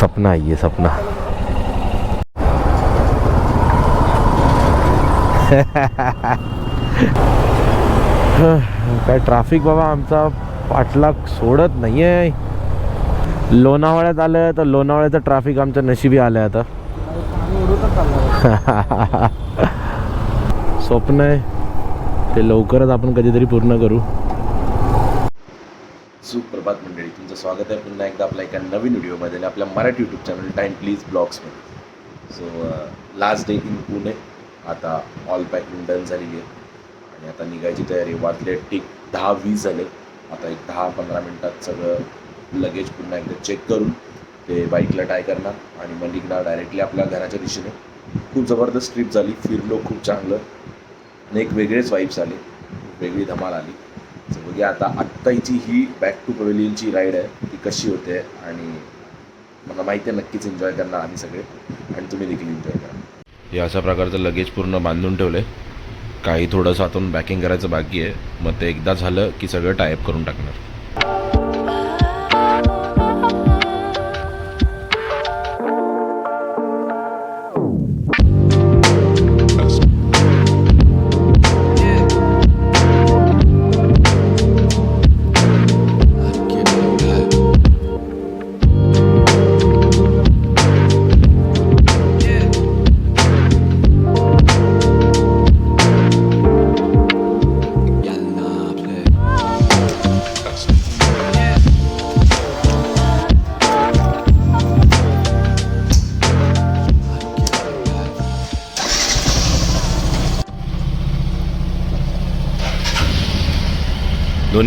सपना आहे सपना। काय ट्रॅफिक बाबा आमचा पाठलाग सोडत नाही आहे लोणावळ्यात आलं तर लोणावळ्याचं ट्रॅफिक आमच्या नशिबी आलं आता. स्वप्न आहे. ते लवकरच आपण कधीतरी पूर्ण करू. सुप्रभात मंडळी तुमचं स्वागत आहे. पुन्हा एकदा आपल्या एका नवीन व्हिडिओमध्ये आपल्या Marathi YouTube channel time please ब्लॉग्समध्ये so last day in Pune आता ऑल पॅकिंग डन झालेली आहे. आणि आता निघायची तयारी वाजले ठीक दहा वीस झाले. आता एक दहा पंधरा मिनटात सगळं लगेज पुन्हा एकदा चेक करून ते बाईकला टाय करणार. आणि मग निघणार डायरेक्टली आपल्या घराच्या दिशेने. खूप जबरदस्त ट्रिप झाली. फिरलो खूप चांगलं. आणि एक वेगळेच वाईब्स आले. वेगळी धमाल आली. तर आता आत्ताची ही बॅक टू पवेलियनची राईड आहे. ती कशी होते आणि मला माहिती आहे नक्कीच एन्जॉय करणार आम्ही सगळे आणि तुम्ही देखील एन्जॉय करा. हे अशा प्रकारचं लगेज पूर्ण बांधून ठेवलं आहे काही थोडंसं आतून बॅकिंग करायचं बाकी आहे. मग ते एकदा झालं की सगळं टायप करून टाकणार.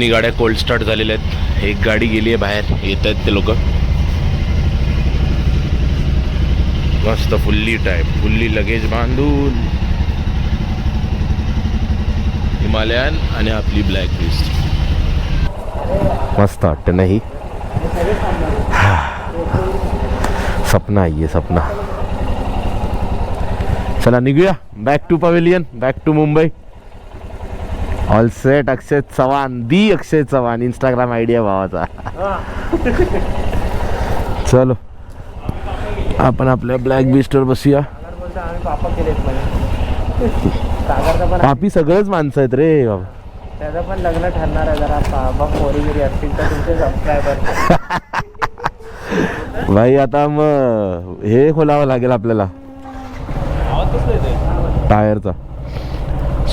दोन्ही गाड्या कोल्ड स्टार्ट झालेल्या आहेत. एक गाडी गेली आहे बाहेर येत आहेत ते लोक. मस्त फुल्ली टाईप फुल्ली लगेज बांधून. हिमालयन आणि आपली ब्लॅक लिस्ट मस्त वाटतं नाही? सपना आहे सपना. चला निघूया. Back to pavilion back to Mumbai. All set Akshay Chavan the Akshay Chavan Instagram idea भावाचा. चलो आपण आपल्या ब्लॅक बिस्टर बसूया. पापी सगळेच माणसं आहेत रे बाबा त्याचं पण लग्न ठरणार आहे जरा बाबा पोरीगिरी असतील तर तुमचे सबस्क्रायबर भाई आता मग हे खोलावं लागेल आपल्याला. टायरचा.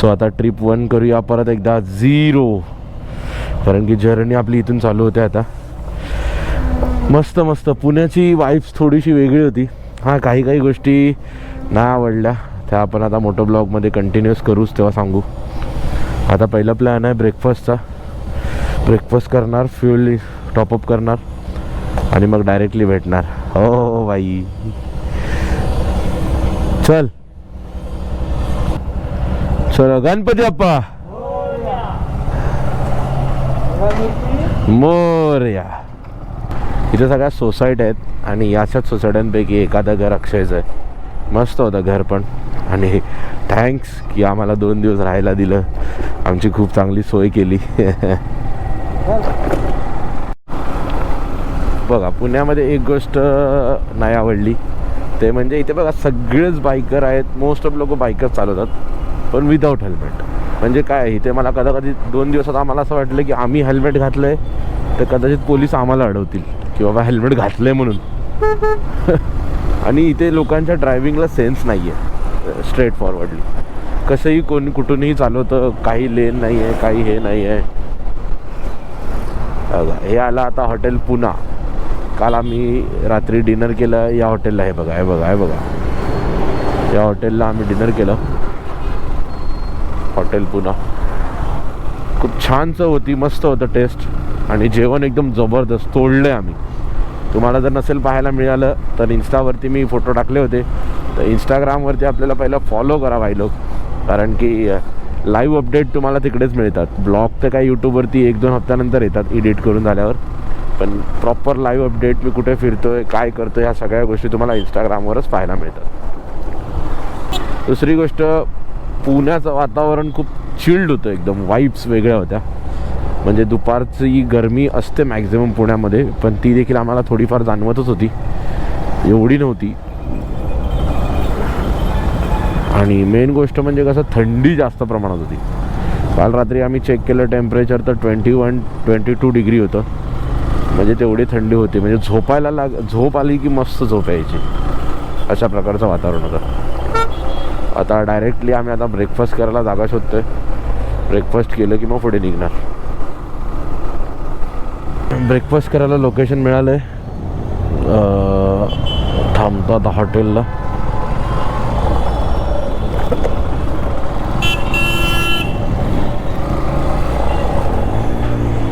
सो आता ट्रिप वन करूया परत एकदा झिरो कारण की जर्नी आपली इथून चालू होते आता. मस्त मस्त. पुण्याची वाईफ्स थोडीशी वेगळी होती. हां काही काही गोष्टी नाही आवडल्या. त्या आपण आता मोठं ब्लॉगमध्ये कंटिन्युअस करूच तेव्हा सांगू. आता पहिला प्लॅन आहे ब्रेकफास्टचा ब्रेकफास्ट करणार फ्युल टॉपअप करणार आणि मग डायरेक्टली भेटणार. हो, हो, हो बाई. चल. चल गणपती बाप्पा. मोरया. इथे सगळ्या सोसायट्या आहेत आणि याच्याच सोसायट्यांपैकी एखादं घर अक्षयचं आहे. मस्त होतं घर पण. आणि थँक्स की आम्हाला दोन दिवस राहायला दिलं. आमची खूप चांगली सोय केली. बघा पुण्यामध्ये एक गोष्ट नाही आवडली. ते म्हणजे इथे बघा सगळेच बायकर आहेत. मोस्ट ऑफ लोक बायकर चालवतात. पण विदाऊट हेल्मेट म्हणजे काय इथे मला कदा कधी दोन दिवसात आम्हाला असं वाटलं की आम्ही हेल्मेट घातलं आहे तर कदाचित पोलीस आम्हाला अडवतील की बाबा हेल्मेट घातलं आहे म्हणून. आणि इथे लोकांच्या ड्रायव्हिंगला सेन्स नाही आहे स्ट्रेट फॉरवर्डली कसंही कोणी कुठूनही चालवतं काही लेन नाही आहे काही हे नाही आहे हे आलं आता हॉटेल पुना काल आम्ही रात्री डिनर केलं या हॉटेलला हे बघा हे बघा हे बघा. या हॉटेलला आम्ही डिनर केलं. हॉटेल पुन्हा खूप छान चव होती मस्त होतं टेस्ट आणि जेवण एकदम जबरदस्त तोडलं आहे आम्ही. तुम्हाला जर नसेल पाहायला मिळालं तर इन्स्टावरती मी फोटो टाकले होते. तर इंस्टाग्रामवरती आपल्याला पहिलं फॉलो करा भाई लोक. कारण की लाईव्ह अपडेट तुम्हाला तिकडेच मिळतात. ब्लॉग तर काय यूट्यूबवरती एक दोन हप्त्यानंतर येतात एडिट करून झाल्यावर. पण प्रॉपर लाईव्ह अपडेट मी कुठे फिरतोय काय करतोय ह्या सगळ्या गोष्टी तुम्हाला इंस्टाग्रामवरच पाहायला मिळतात. दुसरी गोष्ट पुण्याचं वातावरण खूप चिल्ड होतं एकदम. वाईब्स वेगळ्या होत्या. म्हणजे दुपारची गरमी असते मॅक्झिमम पुण्यामध्ये पण ती देखील आम्हाला थोडीफार जाणवतच होती. एवढी नव्हती. आणि मेन गोष्ट म्हणजे कसं थंडी जास्त प्रमाणात होती. काल रात्री आम्ही चेक केलं टेम्परेचर तर twenty one twenty two degree होतं. म्हणजे तेवढी थंडी होती. म्हणजे झोपायला लाग झोप आली की मस्त झोप यायची. अशा प्रकारचं वातावरण होतं. आता डायरेक्टली आम्ही आता ब्रेकफास्ट करायला जागा शोधतोय. ब्रेकफास्ट केलं की मग पुढे निघणार. ब्रेकफास्ट करायला लोकेशन मिळालं आहे थांबतो आता हॉटेलला.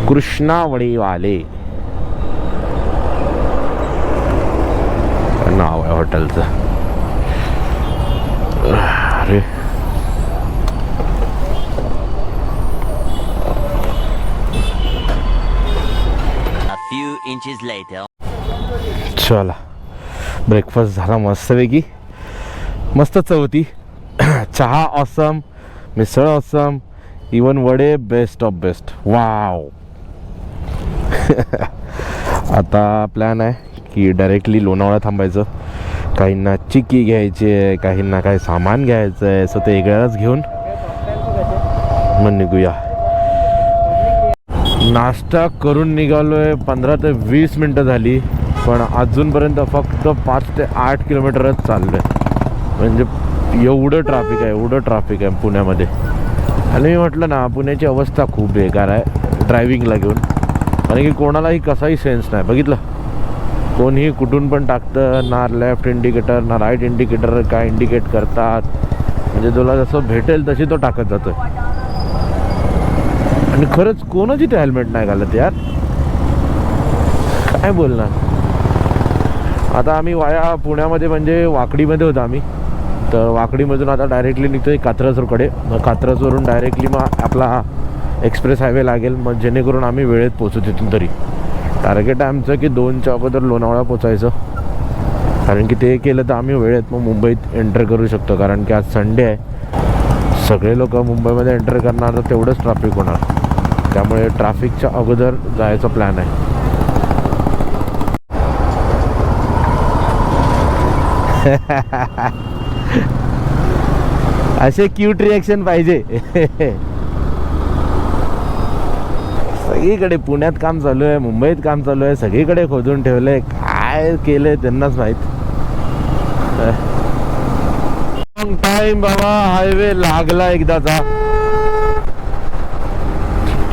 कृष्णावळीवाले. नाव आहे हॉटेलचं? Inches later. चला. ब्रेकफास्ट झाला मस्तपैकी. मस्त चवती चहा ऑसम मिसळ ऑसम इवन वडे बेस्ट ऑफ बेस्ट वाव आता प्लॅन आहे की डायरेक्टली लोणावळा थांबायचं. काहींना चिक्की घ्यायची आहे काहींना काही सामान घ्यायचं आहे सो ते वेगळ्याच घेऊन. मग निघूया. नाश्ता करून निघालो आहे पंधरा ते वीस मिनटं झाली पण अजूनपर्यंत फक्त पाच ते आठ किलोमीटरच चाललं आहे म्हणजे एवढं ट्रॅफिक आहे एवढं ट्रॅफिक आहे पुण्यामध्ये. आणि मी म्हटलं ना पुण्याची अवस्था खूप बेकार आहे ड्रायव्हिंगला घेऊन. कारण की कोणालाही कसाही सेन्स नाही बघितलं? कोणीही कुठून पण टाकतं ना लेफ्ट इंडिकेटर ना राईट इंडिकेटर काय इंडिकेट करतात. म्हणजे तुला जसं भेटेल तशी तो टाकत जातोय. आणि खरंच कोणच इथे हेल्मेट नाही घालत यार? काय बोलणार? आता आम्ही वाया पुण्यामध्ये म्हणजे वाकडीमध्ये होतो आम्ही. तर वाकडीमधून आता डायरेक्टली निघतोय कात्रजकडे. मग कात्रजवरून डायरेक्टली मग आपला एक्सप्रेस हायवे लागेल. मग जेणेकरून आम्ही वेळेत पोचू तिथून तरी. टार्गेट आहे आमचं की दोनच्या अगोदर लोणावळा पोचायचं कारण की ते केलं तर आम्ही वेळेत मग मुंबईत एंटर करू शकतो. कारण की आज संडे आहे. सगळे लोक मुंबईमध्ये एंटर करणार तर तेवढंच ट्रॅफिक होणार. त्यामुळे ट्रॅफिकच्या अगोदर जायचा प्लॅन आहे. असे क्यूट रिॲक्शन पाहिजे. सगळीकडे पुण्यात काम चालू आहे मुंबईत काम चालू आहे सगळीकडे खोदून ठेवलंय काय केलंय त्यांनाच माहीत. टाइम बाबा हायवे लागला एकदाचा.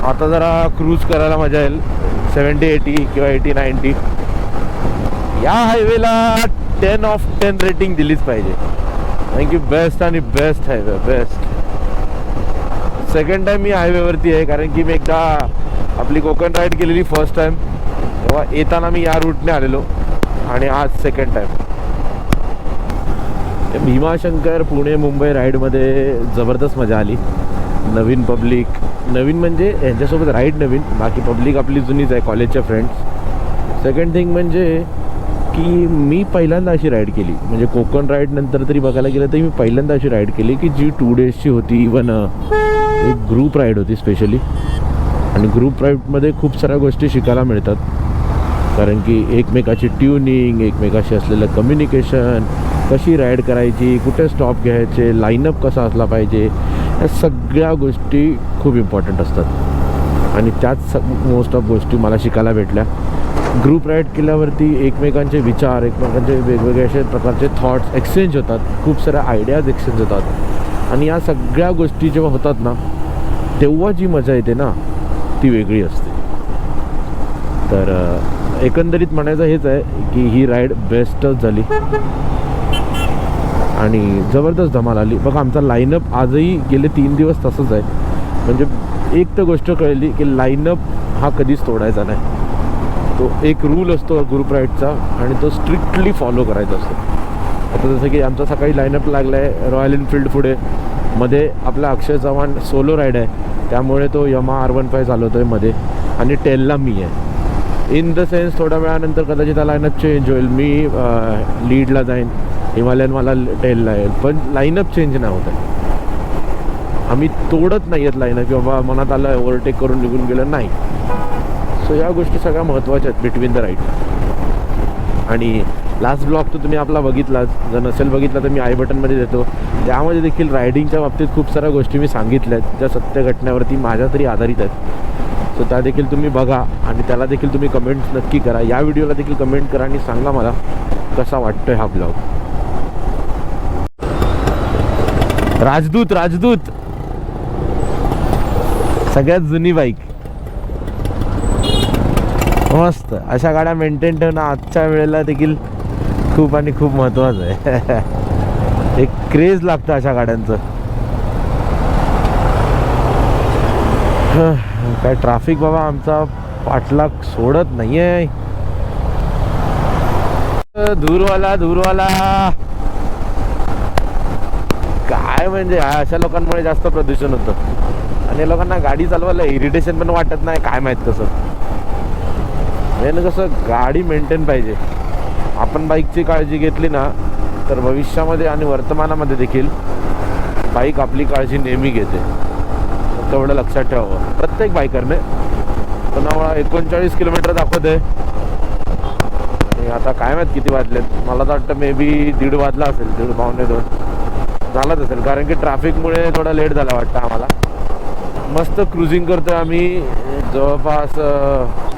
आता जरा क्रूज करायला मजा येईल. सेवन्टी एटी किंवा एटी नाईन्टी या हायवेला टेन ऑफ टेन रेटिंग दिलीच पाहिजे. कारण की बेस्ट आणि best highway best second time मी हायवेवरती आहे कारण की मी एकदा आपली कोकण राईड केलेली फर्स्ट टाईम तेव्हा येताना मी या रूटने आलेलो. आणि आज सेकंड टाईम भीमाशंकर पुणे मुंबई राईडमध्ये जबरदस्त मजा आली. नवीन पब्लिक नवीन म्हणजे यांच्यासोबत राईड नवीन बाकी पब्लिक आपली जुनीच आहे कॉलेजच्या फ्रेंड्स सेकंड थिंग म्हणजे की मी पहिल्यांदा अशी राईड केली. म्हणजे कोकण राईड नंतर तरी बघायला गेलं तरी मी पहिल्यांदा अशी राईड केली की जी टू डेजची होती इवन एक ग्रुप राईड होती स्पेशली आणि ग्रुप राईडमध्ये खूप साऱ्या गोष्टी शिकायला मिळतात. कारण की एकमेकाची ट्युनिंग एकमेकाशी असलेलं कम्युनिकेशन कशी राईड करायची कुठे स्टॉप घ्यायचे लाईनअप कसा असला पाहिजे या सगळ्या गोष्टी खूप इम्पॉर्टंट असतात. आणि त्याच स मोस्ट ऑफ गोष्टी मला शिकायला भेटल्या. ग्रुप राईड केल्यावरती एकमेकांचे विचार एकमेकांचे वेगवेगळे असे प्रकारचे थॉट्स एक्सचेंज होतात. खूप साऱ्या आयडियाज एक्सचेंज होतात. आणि या सगळ्या गोष्टी जेव्हा होतात ना तेव्हा जी मजा येते ना ती वेगळी असते. तर एकंदरीत म्हणायचं हेच आहे की ही राईड बेस्टच झाली. आणि जबरदस्त धमाल आली. बघा आमचा लाईनअप आजही गेले तीन दिवस तसंच आहे. म्हणजे एक तर गोष्ट कळली की लाईनअप हा कधीच तोडायचा नाही. तो एक रूल असतो ग्रुप राईडचा आणि तो स्ट्रिक्टली फॉलो करायचा असतो. आता जसं की आमचा सकाळी लाईनअप लागला आहे रॉयल एनफिल्ड पुढे. मध्ये आपला अक्षय चव्हाण सोलो राईड आहे. त्यामुळे तो यमा आर वन फाय चालवतो आहे मध्ये. आणि टेलला मी आहे. इन द सेन्स थोड्या वेळानंतर कदाचित हा लाईनअप चेंज होईल. मी लीडला जाईन. हिमालयन मला टेलला आहे पण लाईनअप चेंज नाही होत आहे. आम्ही तोडत नाही आहेत लाईनअप किंवा बाबा मनात आलं ओव्हरटेक करून निघून गेलं नाही. सो या गोष्टी सगळ्या महत्त्वाच्या आहेत बिटवीन द राईट आणि लास्ट ब्लॉग तर तुम्ही आपला बघितलाच जर नसेल बघितला तर मी आय बटनमध्ये देतो. त्यामध्ये देखील रायडिंगच्या बाबतीत खूप साऱ्या गोष्टी मी सांगितल्या आहेत ज्या सत्य घटनेवरती माझ्या तरी आधारित आहेत. सो त्या देखील तुम्ही बघा आणि त्याला देखील तुम्ही कमेंट नक्की करा. या व्हिडिओला देखील कमेंट करा आणि सांगा मला कसा वाटतोय हा ब्लॉग राजदूत राजदूत. सगळ्यात जुनी बाईक मस्त. अशा गाड्या मेंटेन ठेवणं आजच्या वेळेला देखील खूप आणि खूप महत्वाचं आहे. एक क्रेज लागतं अशा गाड्यांचं. काय ट्रॅफिक बाबा आमचा पाठलाग सोडत नाहीये. धूरवाला धूरवाला काय म्हणजे अशा लोकांमुळे जास्त प्रदूषण होतं. आणि या लोकांना गाडी चालवायला इरिटेशन पण वाटत नाही काय माहीत कसं. मेन कसं गाडी मेंटेन पाहिजे. आपण बाईकची काळजी घेतली ना तर भविष्यामध्ये आणि वर्तमानामध्ये देखील बाईक आपली काळजी नेहमी घेते. तेवढं लक्षात ठेवावं. प्रत्येक बायकरने पुन्हा एकोणचाळीस किलोमीटर दाखवते आणि आता काय माहीत किती वाजलेत. मला तर वाटतं मे बी दीड वाजला असेल दीड पावणे दोन. झालाच असेल. कारण की ट्रॅफिकमुळे थोडा लेट झाला वाटतं आम्हाला. मस्त क्रुझिंग करतोय आम्ही. जवळपास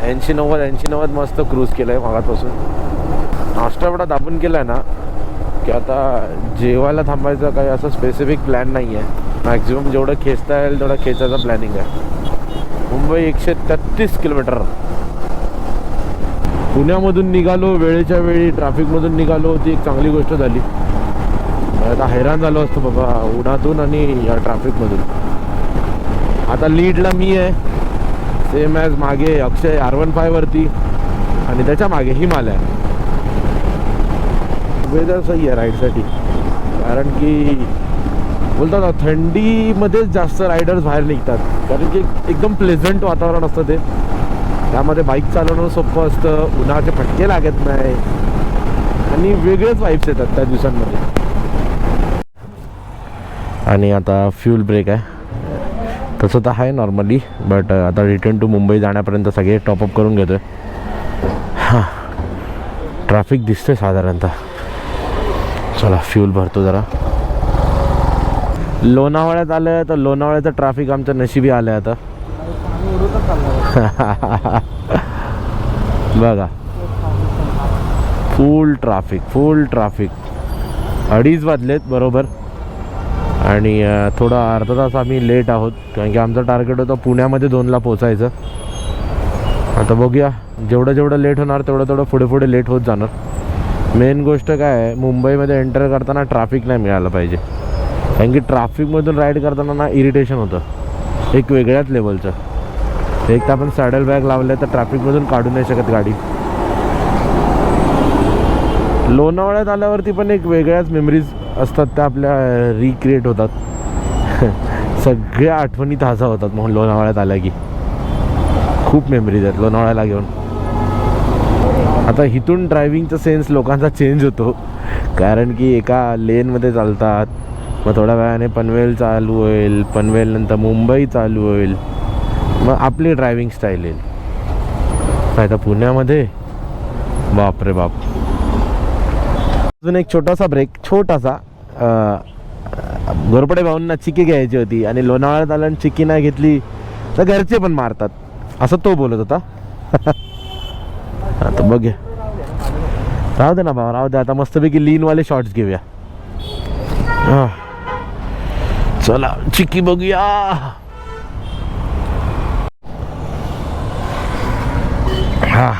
ऐंशी नव्वद ऐंशी नव्वद मस्त क्रूज केलं आहे मागापासून नाश्ता एवढा दाबून केला आहे ना की आता जेवायला थांबायचं काही असं स्पेसिफिक प्लॅन नाही आहे मॅक्झिमम जेवढं खेचता येईल तेवढं खेचायचं प्लॅनिंग आहे. मुंबई एकशे तेहतीस किलोमीटर. पुण्यामधून निघालो वेळेच्या वेळी ट्रॅफिकमधून निघालो ती एक चांगली गोष्ट झाली. आता हैराण झालो असतो बाबा उन्हातून आणि या ट्रॅफिकमधून आता लीडला मी आहे सेम ॲज मागे अक्षय आर वन फायवरती आणि त्याच्यामागे हिमालय. वेदर सही आहे राईडसाठी कारण की बोलतात ना थंडीमध्येच जास्त रायडर्स बाहेर निघतात. कारण की एकदम प्लेझंट वातावरण असतं ते. त्यामध्ये बाईक चालवणं सोपं असतं उन्हाचे फटके लागत नाही. आणि वेगळेच वाईब्स येतात त्या दिवसांमध्ये. आणि आता फ्यूल ब्रेक आहे. तसं तर आहे नॉर्मली बट आता रिटर्न टू मुंबई जाण्यापर्यंत सगळे टॉपअप करून घेतो आहे हां. ट्रॅफिक दिसतंय साधारणतः. चला फ्यूल भरतो जरा. लोणावळ्यात आलं आहे तर लोणावळ्याचं ट्रॅफिक आमचं नशिबी आलं आहे आता. बघा. फुल ट्रॅफिक फुल ट्रॅफिक अडीच वाजलेत बरोबर. आणि थोडं थोडा अर्धा तास आम्ही लेट आहोत कारण की आमचं टार्गेट होतं पुण्यामध्ये दोनला पोचायचं आता बघूया जेवढं जेवढं लेट होणार तेवढं तेवढं पुढे पुढे लेट होत जाणार. मेन गोष्ट काय आहे मुंबईमध्ये एंटर करताना ट्रॅफिक नाही मिळालं पाहिजे. कारण की ट्रॅफिकमधून राईड करताना ना इरिटेशन होतं. एक वेगळ्याच लेवलचं एक तर आपण सॅडल बॅग लावले तर ट्रॅफिकमधून काढू नाही शकत गाडी. लोणावळ्यात आल्यावरती पण एक वेगळ्याच मेमरीज असतात त्या आपल्या रिक्रिएट होतात. सगळ्या आठवणी ताजा होतात म्हणून लोणावळ्यात आल्या की. खूप मेमरीज आहेत लोणावळ्याला घेऊन. आता इथून ड्रायव्हिंगचा सेन्स लोकांचा चेंज होतो. कारण की एका लेनमध्ये चालतात. मग थोड्या वेळाने पनवेल चालू होईल. पनवेल नंतर मुंबई चालू होईल. मग आपली ड्रायव्हिंग स्टाईल येईल. नाही तर पुण्यामध्ये? बाप रे बाप. अजून एक छोटासा ब्रेक छोटासा घोरपडे भाऊंना चिकी घ्यायची होती आणि लोणावळ्यात आलं आणि चिकी नाही घेतली तर घरचे पण मारतात. असं तो बोलत होता. आता बघूया. राहू दे ना भाऊ राहू दे. आता मस्तपैकी लीनवाले शॉर्ट्स घेऊया. चला चिक्की बघूया. हा.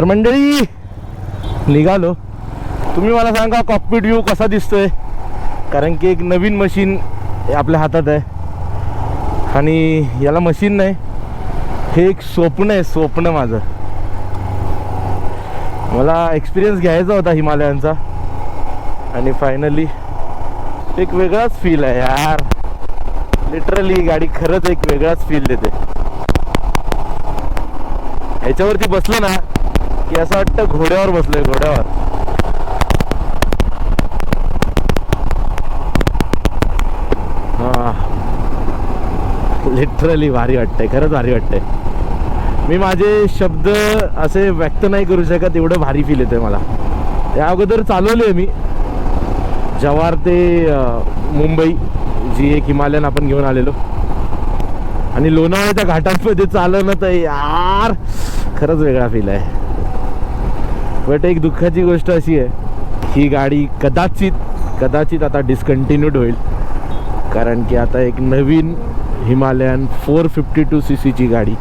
तर मंडळी निघालो. तुम्ही मला सांगा कॉकपिट व्ह्यू कसा दिसतोय? कारण की एक नवीन मशीन आपल्या हातात आहे. आणि याला मशीन नाही हे एक स्वप्न आहे स्वप्न माझं. मला एक्सपिरियन्स घ्यायचा होता हिमालयांचा. आणि फायनली एक वेगळाच फील आहे यार. लिटरली गाडी खरंच एक वेगळाच फील देते. ह्याच्यावरती बसलं ना की असं वाटतं घोड्यावर बसलोय घोड्यावर. लिटरली भारी वाटतंय खरंच भारी वाटतंय. मी माझे शब्द असे व्यक्त नाही करू शकत एवढं भारी फील येते मला. त्या अगोदर चालवले मी. जवार ते मुंबई जी एक हिमालयन आपण घेऊन आलेलो. आणि लोणावळ्याच्या घाटांमध्ये चालवणं तर यार खरंच वेगळा फील आहे. बट एक दुःखाची गोष्ट अशी आहे ही गाडी कदाचित कदाचित आता डिस्कंटिन्यूड होईल. कारण की आता एक नवीन Himalayan four fifty two C सीची गाडी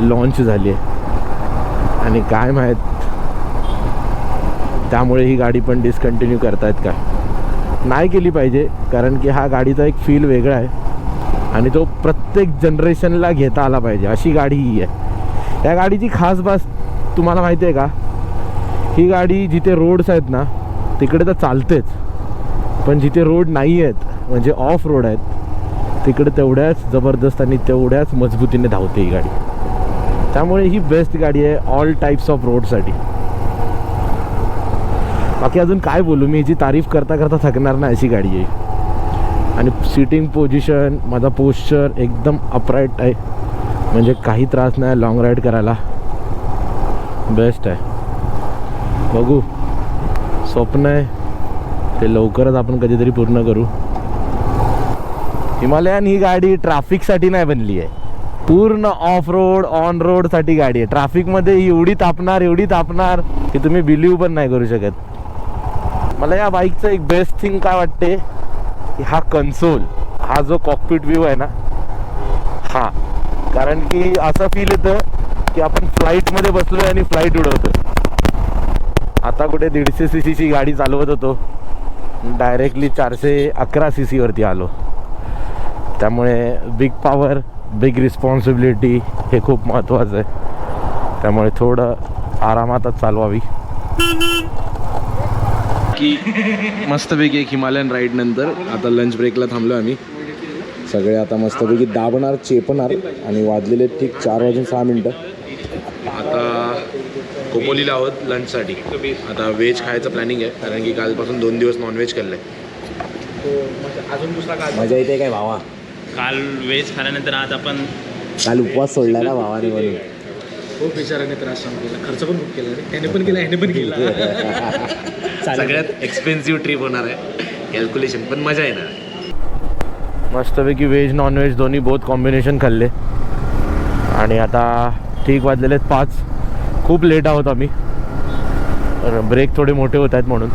लॉन्च झाली आहे. आणि काय माहीत त्यामुळे ही गाडी पण डिस्कंटिन्यू करतायत का नाही केली पाहिजे कारण की हा गाडीचा एक फील वेगळा आहे. आणि तो प्रत्येक जनरेशनला घेता आला पाहिजे अशी गाडी ही आहे. या गाडीची खास बास तुम्हाला माहिती आहे का? ही गाडी जिथे रोड्स आहेत ना तिकडे तर चालतेच. पण जिथे रोड नाही आहेत म्हणजे ऑफ रोड आहेत तिकडे तेवढ्याच जबरदस्त आणि तेवढ्याच मजबूतीने धावते ही गाडी. त्यामुळे ही बेस्ट गाडी आहे ऑल टाईप्स ऑफ रोडसाठी बाकी अजून काय बोलू मी याची तारीफ करता करता थकणार नाही अशी गाडी आहे. आणि सिटिंग पोझिशन माझा पोश्चर एकदम अपराईट आहे. म्हणजे काही त्रास नाही लॉंग राईड करायला. बेस्ट आहे. बघू. स्वप्न आहे. ते लवकरच आपण कधीतरी पूर्ण करू. हिमालयन ही गाडी ट्रॅफिकसाठी नाही बनली आहे. पूर्ण ऑफ रोड ऑन रोडसाठी गाडी आहे. ट्रॅफिकमध्ये एवढी तापणार एवढी तापणार की तुम्ही बिलीव्ह पण नाही करू शकत. मला या बाईकचं एक बेस्ट थिंग काय वाटते? की हा कन्सोल हा जो कॉकपिट व्ह्यू आहे ना हा. कारण की असं फील येतं की आपण फ्लाईटमध्ये बसलो आहे आणि फ्लाईट उडवतो आता कुठे दीडशे सी सीची गाडी चालवत होतो. डायरेक्टली चारशे अकरा सी सीवरती आलो. त्यामुळे बिग पॉवर बिग रिस्पॉन्सिबिलिटी हे खूप महत्त्वाचं आहे. त्यामुळे थोडं आरामातच चालवावी. की मस्तपैकी एक हिमालयन राईड नंतर आता लंच ब्रेकला थांबलो आम्ही. सगळे आता मस्तपैकी दाबणार चेपणार आणि वाजलेले ठीक चार वाजून सहा मिनटं. कोपोलीला आहोत लंचसाठी आता व्हेज खायचं प्लॅनिंग आहे कारण की कालपासून दोन दिवस नॉनव्हेज खाल्लं मजा येते काय भावा? काल व्हेज खाल्यानंतर आज आपण काल उपवास सोडला ना भावाने म्हणून. खूप विचाराने त्रास सहन केला. खर्च पण खूप केला रे. त्याने पण केला ह्याने पण केला. सगळ्यात एक्सपेन्सिव्ह ट्रिप होणार आहे. कॅल्क्युलेशन पण मजा येणार. मस्तपैकी व्हेज नॉन व्हेज दोन्ही बोथ कॉम्बिनेशन खाल्ले. आणि आता ठीक वाजलेले आहेत पाच. खूप लेट आहोत आम्ही. ब्रेक थोडे मोठे होत आहेत म्हणून.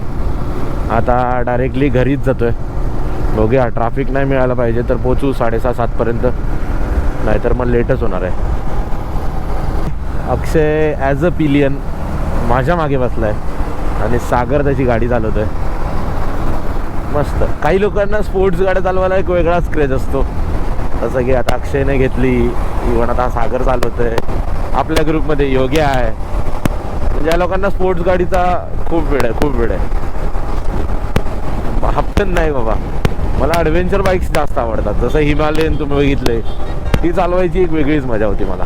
आता डायरेक्टली घरीच जातो आहे बघूया ट्रॅफिक नाही मिळालं पाहिजे तर पोचू साडेसहा सातपर्यंत नाहीतर मग लेटच होणार आहे. अक्षय ॲज अ पिलियन माझ्या मागे बसला आहे आणि सागर त्याची गाडी चालवतोय. मस्त. काही लोकांना स्पोर्ट्स गाड्या चालवायला एक वेगळाच क्रेज असतो. जसं की आता अक्षयने घेतली. इव्हन आता सागर चालवत आहे आपल्या ग्रुपमध्ये योग्य आहे. म्हणजे या लोकांना स्पोर्ट्स गाडीचा खूप वेळ आहे खूप वेळ आहे. हप्तन नाही बाबा. मला ॲडव्हेंचर बाईक्स जास्त आवडतात. जसं हिमालयन तुम्ही बघितले ती चालवायची एक वेगळीच मजा होती मला.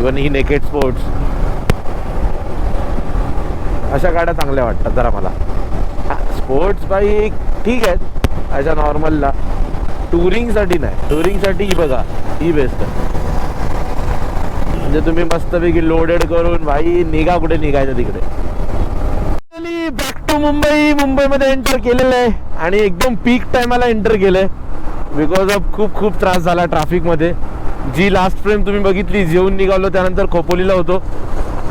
इवन ही नेकेड स्पोर्ट्स अशा गाड्या चांगल्या वाटतात जरा मला. स्पोर्ट्स बाईक ठीक आहेत. अशा नॉर्मलला टुरिंगसाठी नाही. टुरिंगसाठी ही बघा ही बेस्ट आहे. म्हणजे तुम्ही मस्तपैकी लोडेड करून भाई निघा कुठे निघायचं तिकडे. Back to Mumbai. मुंबईमध्ये एंटर केलेलं आहे. आणि एकदम पीक टायमाला एंटर केलंय. बिकॉज ऑफ खूप खूप त्रास झाला ट्रॅफिकमध्ये जी लास्ट फ्रेम तुम्ही बघितली जेवून निघालो त्यानंतर खोपोलीला होतो.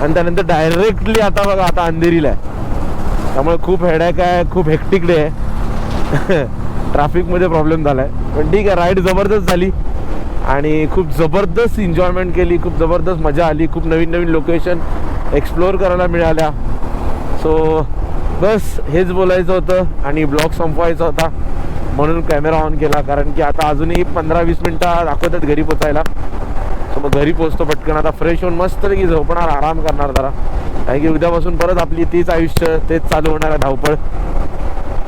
आणि त्यानंतर डायरेक्टली आता बघा आता अंधेरीला आहे. त्यामुळे खूप हेडॅक आहे खूप हेक्टिक डे आहे. ट्रॅफिकमध्ये प्रॉब्लेम झाला आहे पण ठीक आहे राईड जबरदस्त झाली. आणि खूप जबरदस्त एन्जॉयमेंट केली खूप जबरदस्त मजा आली खूप नवीन नवीन लोकेशन एक्सप्लोअर करायला मिळाल्या. सो बस हेच बोलायचं होतं आणि ब्लॉग संपवायचा होता. म्हणून कॅमेरा ऑन केला कारण की आता अजूनही पंधरा वीस मिनटं दाखवतात घरी पोचायला. सो मग घरी पोचतो पटकन. आता फ्रेश होऊन मस्तपैकी झोपणार आराम करणार जरा. कारण की उद्यापासून परत आपली तीच आयुष्य तेच चालू होणार आहे धावपळ.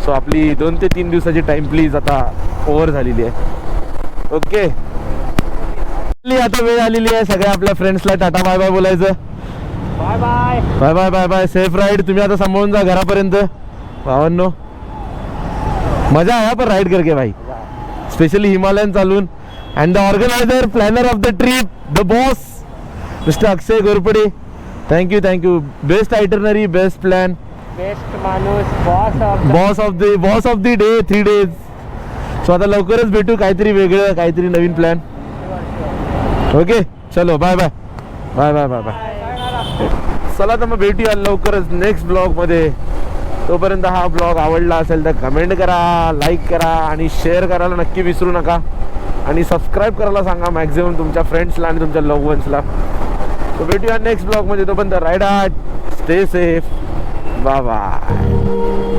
सो आपली दोन ते तीन दिवसाची टाईम प्लीज आता ओव्हर झालेली आहे. ओके आता वेळ आलेली आहे. सगळ्या आपल्या फ्रेंड्सला टाटा बाय बाय बोलायचं. Bye bye bye bye bye bye safe ride तुम्ही आता सांभाळून जा घरापर्यंत. भावांनो मजा आया पर राईड करके भाई. स्पेशली हिमालयन चालून. And the organiser planner of the trip the boss mister Akshay Gorpade thank you thank you best itinerary best plan best माणूस boss of boss of the boss of the day three days so आता लवकरच भेटू. काहीतरी वेगळं काहीतरी नवीन plan okay चलो bye bye bye bye bye bye चला तर मग भेटूया लवकरच नेक्स्ट ब्लॉगमध्ये तोपर्यंत हा ब्लॉग आवडला असेल तर कमेंट करा लाईक करा आणि शेअर करायला नक्की विसरू नका. आणि सबस्क्राईब करायला सांगा मॅक्झिमम तुमच्या फ्रेंड्सला आणि तुमच्या लव्ह वन्सला तो भेटूया नेक्स्ट ब्लॉगमध्ये तोपर्यंत ride stay safe bye bye